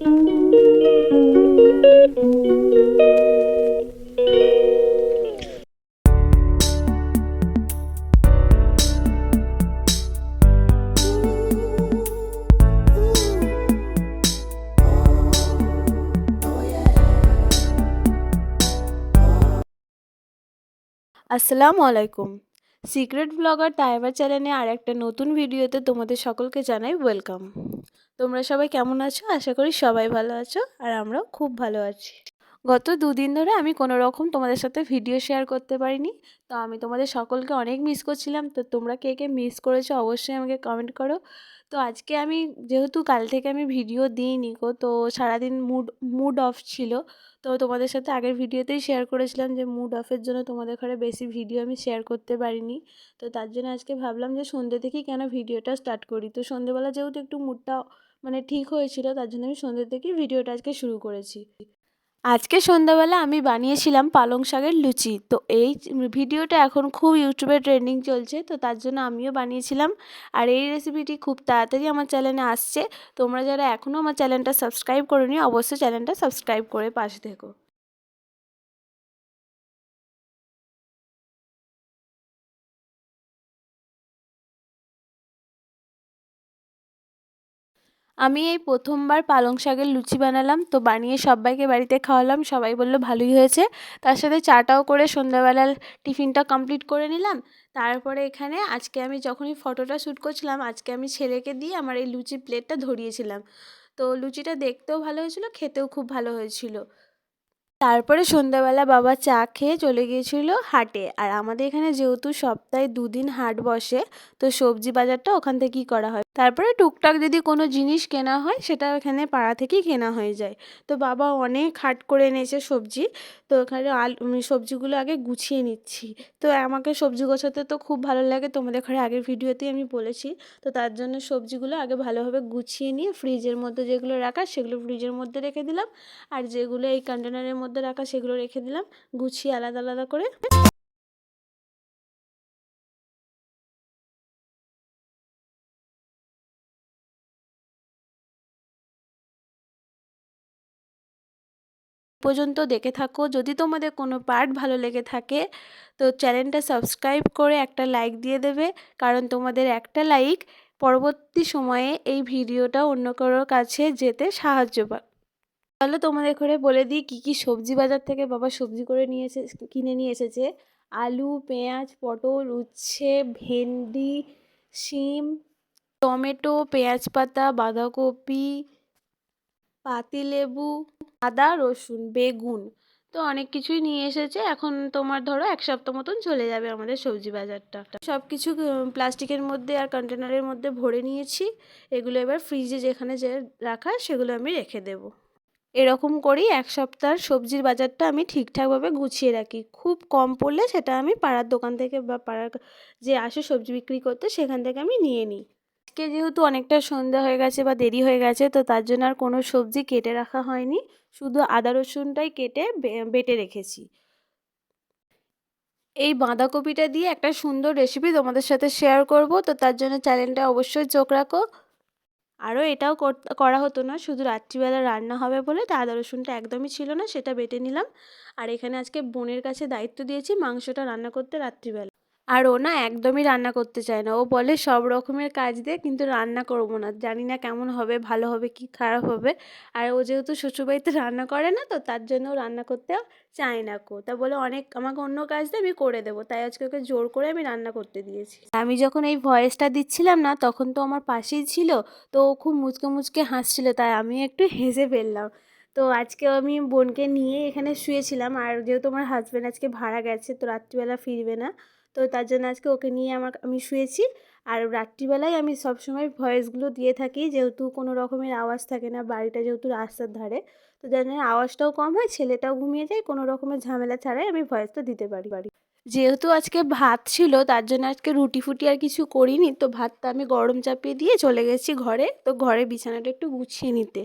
আসসালামু আলাইকুম। Secret blogger Taiba চ্যানেলে আর একটা নতুন ভিডিওতে তোমাদের সকলকে জানাই ওয়েলকাম। তোমরা সবাই কেমন আছো? আশা করি সবাই ভালো আছো আর আমরাও খুব ভালো আছি। গত দুদিন ধরে আমি কোনো রকম তোমাদের সাথে ভিডিও শেয়ার করতে পারিনি। তো আমি তোমাদের সকলকে অনেক মিস করছিলাম। তো তোমরা কে কে মিস করেছ অবশ্যই আমাকে কমেন্ট করো। তো আজকে আমি যেহেতু কাল থেকে আমি ভিডিও দিইনি গো, তো সারাদিন মুড মুড অফ ছিল। তো তোমাদের সাথে আগের ভিডিওতেই শেয়ার করেছিলাম যে মুড অফের জন্য তোমাদের ঘরে বেশি ভিডিও আমি শেয়ার করতে পারিনি। তো তার জন্য আজকে ভাবলাম যে সন্ধ্যে থেকেই কেন ভিডিওটা স্টার্ট করি। তো সন্ধ্যেবেলা যেহেতু একটু মুডটা মানে ঠিক হয়েছিল, তার জন্য আমি সন্ধ্যে থেকেই ভিডিওটা আজকে শুরু করেছি। আজকে সন্ধ্যাবেলা আমি বানিয়েছিলাম পালং শাকের লুচি। তো এই ভিডিওটা এখন খুব ইউটিউবে ট্রেন্ডিং চলছে, তো তার জন্য আমিও বানিয়েছিলাম। আর এই রেসিপিটি খুব তাড়াতাড়ি আমার চ্যানেলে আসছে। তোমরা যারা এখনও আমার চ্যানেলটা সাবস্ক্রাইব করোনি, অবশ্যই চ্যানেলটা সাবস্ক্রাইব করে পাশে থেকো। আমি এই প্রথমবার পালং শাকের লুচি বানালাম, তো বানিয়ে সবাইকে বাড়িতে খাওয়ালাম, সবাই বলল ভালোই হয়েছে। তার সাথে চাটাও করে সন্ধ্যাবেলার টিফিনটা কমপ্লিট করে নিলাম। তারপরে এখানে আজকে আমি যখনই ফটোটা শ্যুট করছিলাম, আজকে আমি ছেলেকে দিয়ে আমার এই লুচি প্লেটটা ধরিয়েছিলাম। তো লুচিটা দেখতেও ভালো হয়েছিল, খেতেও খুব ভালো হয়েছিল। তারপরে সন্ধ্যাবেলা বাবা চা খেয়ে চলে গিয়েছিল হাটে। আর আমাদের এখানে যেহেতু সপ্তাহে দুদিন হাট বসে, তো সবজি বাজারটা ওখান থেকেই করা হয়। তারপরে টুকটাক যদি কোনো জিনিস কেনা হয়, সেটা এখানে পাড়া থেকেই কেনা হয়ে যায়। তো বাবা অনেক হাট করে এনেছে সবজি, তো ওখানে আলু সবজিগুলো আগে গুছিয়ে নিচ্ছি। তো আমাকে সবজি গোছাতে তো খুব ভালো লাগে, তোমাদের ঘরে আগের ভিডিওতেই আমি বলেছি। তো তার জন্য সবজিগুলো আগে ভালোভাবে গুছিয়ে নিয়ে ফ্রিজের মধ্যে যেগুলো রাখা, সেগুলো ফ্রিজের মধ্যে রেখে দিলাম। আর যেগুলো এই কন্টেনারের মধ্যে রাখা সেগুলো রেখে দিলাম। গুছিয়ে আলাদা আলাদা করে। পর্যন্ত দেখে থাকো। যদি তোমাদের কোনো পার্ট ভালো লেগে থাকে, তো চ্যানেলটা সাবস্ক্রাইব করে একটা লাইক দিয়ে দেবে। কারণ তোমাদের একটা লাইক পরবর্তী সময়ে এই ভিডিওটা অন্য কারোর কাছে যেতে সাহায্য পায় চলো তোমাদের ঘরে বলে দিই কী কী সবজি বাজার থেকে বাবা সবজি করে নিয়ে এসে কিনে নিয়ে এসেছে। আলু, পেঁয়াজ, পটল, উচ্ছে, ভেন্ডি, শিম, টমেটো, পেঁয়াজ পাতা, বাঁধাকপি, পাতিলেবু, আদা, রসুন, বেগুন। তো অনেক কিছুই নিয়ে এসেছে। এখন তোমার ধরো এক সপ্তাহ মতন চলে যাবে আমাদের সবজি বাজারটা। সব কিছু প্লাস্টিকের মধ্যে আর কন্টেনারের মধ্যে ভরে নিয়েছি। এগুলো এবার ফ্রিজে যেখানে যে রাখা সেগুলো আমি রেখে দেবো। এরকম করেই এক সপ্তাহ সবজির বাজারটা আমি ঠিকঠাকভাবে গুছিয়ে রাখি। খুব কম পড়লে সেটা আমি পাড়ার দোকান থেকে বা পাড়ার যে আসে সবজি বিক্রি করতে সেখান থেকে আমি নিয়ে নিই। আজকে যেহেতু অনেকটা সন্ধ্যা হয়ে গেছে বা দেরি হয়ে গেছে, তো তার জন্য আর কোনো সবজি কেটে রাখা হয়নি। শুধু আদা রসুনটাই কেটে বেটে রেখেছি। এই বাঁধাকপিটা দিয়ে একটা সুন্দর রেসিপি তোমাদের সাথে শেয়ার করব। তো তার জন্য চ্যানেলটা অবশ্যই চোখ রাখো। আরও এটাও করা হতো না। শুধু রাত্রিবেলা রান্না হবে বলে তা আদা, রসুনটা একদমই ছিল না, সেটা বেটে নিলাম। আর এখানে আজকে বোনের কাছে দায়িত্ব দিয়েছি মাংসটা রান্না করতে রাত্রিবেলা। আর ও না একদমই রান্না করতে চায় না। ও বলে, সব রকমের কাজ দিয়ে কিন্তু রান্না করব না। জানি না কেমন হবে, ভালো হবে কি খারাপ হবে। আর ও যেহেতু শ্বশুরবাড়িতে রান্না করে না, তো তার জন্য রান্না করতেও চায় না কো। তা বলে, অনেক, আমাকে অন্য কাজ দিয়ে আমি করে দেবো। তাই আজকে ওকে জোর করে আমি রান্না করতে দিয়েছি। আমি যখন এই ভয়েসটা দিচ্ছিলাম না, তখন তো আমার পাশেই ছিল, তো ও খুব মুচকে মুচকে হাসছিল, তাই আমি একটু হেসে ফেললাম। তো আজকে আমি বোনকে নিয়ে এখানে শুয়েছিলাম, আর যেহেতু আমার হাজব্যান্ড আজকে ভাড়া গেছে, তো রাত্রিবেলা ফিরবে না। তো তার জন্য আজকে ওকে নিয়ে আমার, আমি শুয়েছি। আর রাত্রিবেলায় আমি সবসময় ভয়েসগুলো দিয়ে থাকি, যেহেতু কোনো রকমের আওয়াজ থাকে না, বাড়িটা যেহেতু রাস্তার ধারে। তো জানেন আওয়াজটাও কম হয়, ছেলেটাও ঘুমিয়ে যায়, কোনো রকমের ঝামেলা ছাড়াই আমি ভয়েসটা দিতে পারি। বাড়ি যেহেতু আজকে ভাত ছিল, তার জন্য আজকে রুটি ফুটি আর কিছু করিনি। তো ভাতটা আমি গরম চাপিয়ে দিয়ে চলে গেছি ঘরে। তো ঘরে বিছানাটা একটু গুছিয়ে নিতে।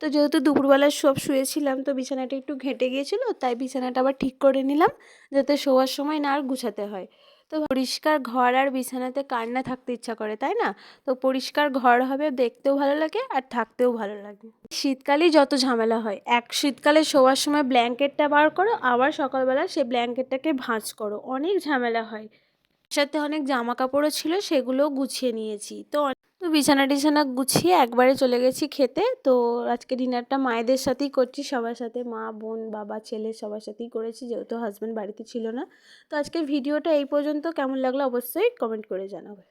তো যেহেতু দুপুরবেলা সব শুয়েছিলাম, তো বিছানাটা একটু ঘেঁটে গিয়েছিল, তাই বিছানাটা আবার ঠিক করে নিলাম, যাতে শোয়ার সময় না আর গুছাতে হয়। তো পরিষ্কার ঘর আর বিছানাতে কার না থাকতে ইচ্ছা করে, তাই না? তো পরিষ্কার ঘর হবে, দেখতেও ভালো লাগে আর থাকতেও ভালো লাগে। শীতকালে যত ঝামেলা হয়, এক শীতকালে শোয়ার সময় ব্ল্যাঙ্কেটটা বার করো, আবার সকালবেলা সেই ব্ল্যাঙ্কেটটাকে ভাঁজ করো। অনেক ঝামেলা হয়। সাথে অনেক জামা কাপড়ও ছিল সেগুলো গুছিয়ে নিয়েছি। তো তো বিছানা টিছানা গুছিয়ে একবারে চলে গেছি খেতে। তো আজকে ডিনারটা মায়েদের সাথেই করছি, সবার সাথে মা, বোন, বাবা, ছেলে সবার সাথেই করেছি, যেহেতু হাজব্যান্ড বাড়িতে ছিল না। তো আজকের ভিডিওটা এই পর্যন্ত, কেমন লাগল অবশ্যই কমেন্ট করে জানাবে।